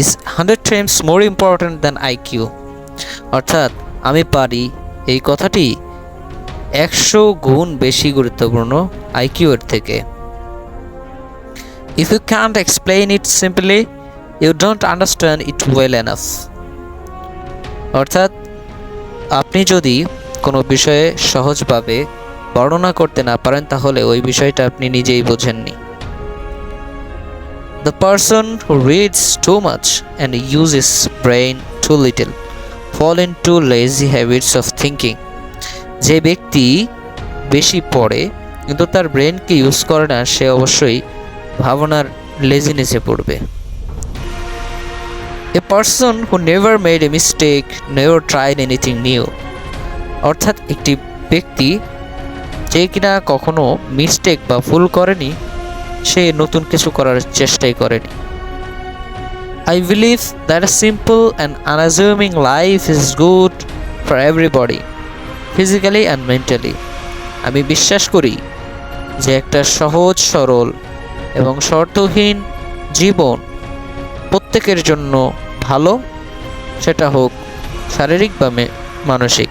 Is hundred times more important than IQ অর্থাৎ, আমি পারি এই কথাটি একশো গুণ বেশি গুরুত্বপূর্ণ আইকিউ এর থেকে। If you can't explain it simply you don't understand it well enough অর্থাৎ, আপনি যদি কোনো বিষয়ে সহজভাবে বর্ণনা করতে না পারেন, তাহলে ওই বিষয়টা আপনি নিজেই বোঝেননি। Person who reads too much and uses brain too little fall into lazy habits of thinking যে ব্যক্তি বেশি পড়ে, কিন্তু তার ব্রেনকে ইউজ করে না, সে অবশ্যই ভাবনার লেজিনেসে পড়বে। A person who never made a mistake never tried anything new অর্থাৎ একটি ব্যক্তি যে কিনা কখনো মিস্টেক বা ভুল করেনি সে নতুন কিছু করার চেষ্টাই করেনি। I believe that simple and unassuming life is good for everybody physically and mentally আমি বিশ্বাস করি যে একটা সহজ, সরল এবং শর্তহীন জীবন প্রত্যেকের জন্য ভালো, সেটা হোক শারীরিক বা মানসিক।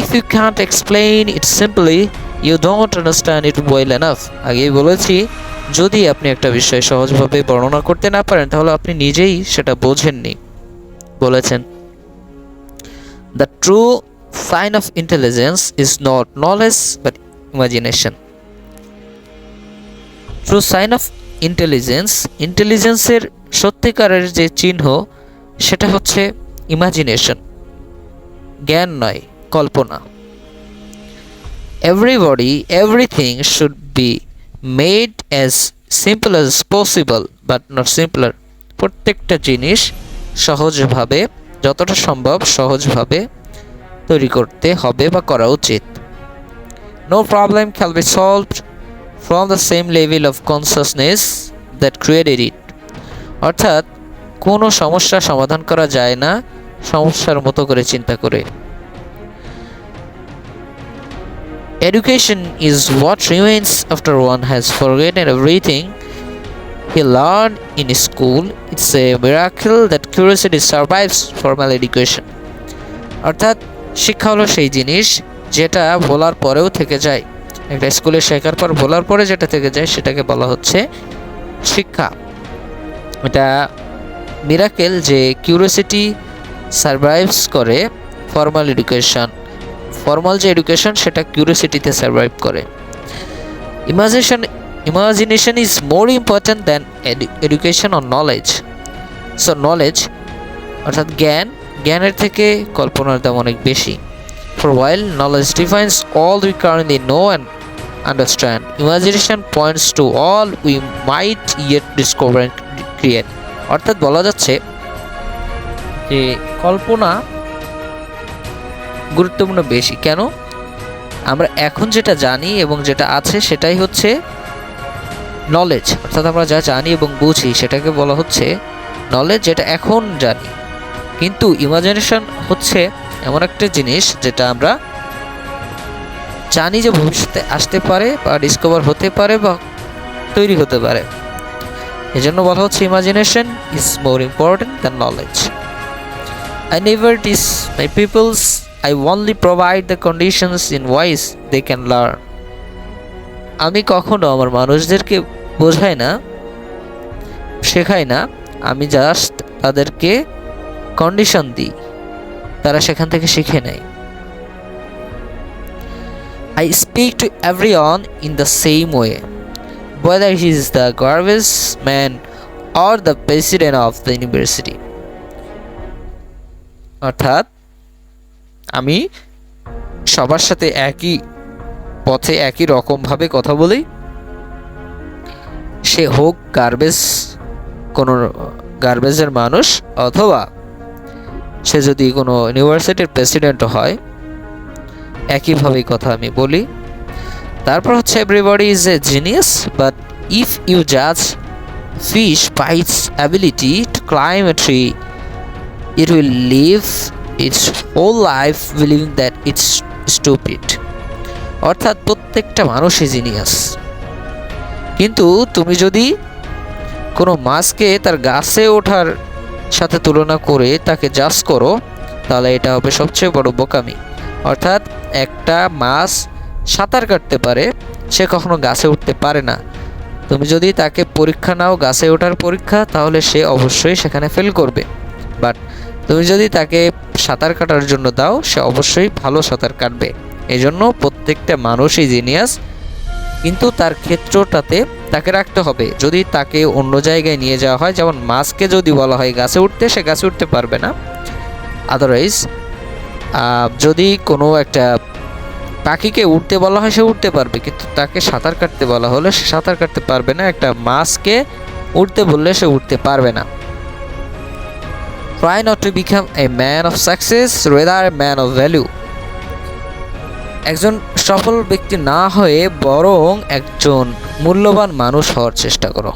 If you can't explain it simply you don't understand it well enough আগেই বলেছি, যদি আপনি একটা বিষয় সহজভাবে বর্ণনা করতে না পারেন, তাহলে আপনি নিজেই সেটা বোঝেননি। বলেছেন the true sign of intelligence is not knowledge but imagination true sign of intelligence ইন্টেলিজেন্সের সত্যিকারের যে চিহ্ন, সেটা হচ্ছে ইমাজিনেশন জ্ঞান নয়, কল্পনা। Everybody everything should be made as simple as possible but not simpler প্রত্যেকটা জিনিস সহজভাবে, যতটা সম্ভব সহজভাবে তৈরি করতে হবে বা করা উচিত। No problem can be solved from the same level of consciousness that created it অর্থাৎ, কোনো সমস্যা সমাধান করা যায় না সমস্যার মতো করে চিন্তা করে। Education is what remains after one has forgotten everything he learned in school. It's a miracle that curiosity survives formal education. অর্থাৎ শিক্ষা হলো সেই জিনিস যেটা বলার পরেও থেকে যায় একটা স্কুলে শেখার পর বলার পরে যেটা থেকে যায় সেটাকে বলা হচ্ছে শিক্ষা এটা মিরাকেল যে কিউরিয়াসিটি সার্ভাইভস করে ফর্মাল এডুকেশন ফর্মাল যে এডুকেশন, সেটা কিউরিয়াসিটিতে সার্ভাইভ করে। Imagination imagination is more important than education on knowledge so knowledge অর্থাৎ জ্ঞান, জ্ঞানের থেকে কল্পনার দাম অনেক বেশি। For while knowledge defines all we currently know and understand imagination points to all we might yet discover create অর্থাৎ বলা যাচ্ছে যে, কল্পনা গুরুত্বপূর্ণ বেশি। কেন? আমরা এখন যেটা জানি এবং যেটা আছে সেটাই হচ্ছে নলেজ অর্থাৎ আমরা যা জানি এবং বুঝি সেটাকে বলা হচ্ছে নলেজ যেটা এখন জানি। কিন্তু ইমাজিনেশন হচ্ছে এমন একটা জিনিস যেটা আমরা জানি যে ভবিষ্যতে আসতে পারে বা ডিসকভার হতে পারে বা তৈরি হতে পারে। এজন্য বলা হচ্ছে imagination is more important than knowledge I never teach my peoples. I only provide the conditions in which they can learn. আমি কখনো আমার মানুষদেরকে বোঝাই না শেখাই না আমি জাস্ট তাদেরকে কন্ডিশন দিই তারা সেখান থেকে শিখে নেয় speak to everyone in the same way whether he is the garbage man or the president of the university অর্থাৎ আমি সবার সাথে একই পথে একই রকমভাবে কথা বলি। সে হোক গার্বেজ কোনো গার্বেজের মানুষ অথবা সে যদি কোনো ইউনিভার্সিটির প্রেসিডেন্ট হয়, একইভাবেই কথা আমি বলি। তারপর হচ্ছে everybody is a genius but if you জাজ fish by its ability to climb a tree it will live its whole life believing that it's stupid. অর্থাৎ প্রত্যেকটা মানুষই জিনিয়াস কিন্তু তুমি যদি কোনো মাছকে তার গাছে ওঠার সাথে তুলনা করে তাকে জাজ করো, তাহলে এটা হবে সবচেয়ে বড় বোকামি। অর্থাৎ একটা মাছ সাঁতার কাটতে পারে, সে কখনো গাছে উঠতে পারে না। তুমি যদি তাকে পরীক্ষা নাও গাছে ওঠার পরীক্ষা, তাহলে সে অবশ্যই সেখানে ফেল করবে। বাট তুমি যদি তাকে সাঁতার কাটার জন্য দাও, সে অবশ্যই ভালো সাঁতার কাটবে। এই জন্য প্রত্যেকটা মানুষই জিনিয়াস, কিন্তু তার ক্ষেত্রটাতে তাকে রাখতে হবে। যদি তাকে অন্য জায়গায় নিয়ে যাওয়া হয়, যেমন মাছকে যদি বলা হয় গাছে উঠতে, সে গাছে উঠতে পারবে না। আদারওয়াইজ যদি কোনো একটা পাখিকে উঠতে বলা হয়, সে উঠতে পারবে, কিন্তু তাকে সাঁতার কাটতে বলা হলে সে সাঁতার কাটতে পারবে না। একটা মাছকে উঠতে বললে সে উঠতে পারবে না। Try to become a man of success, rather a man of value. একজন সফল ব্যক্তি না হয়ে বরং একজন মূল্যবান মানুষ হওয়ার চেষ্টা করো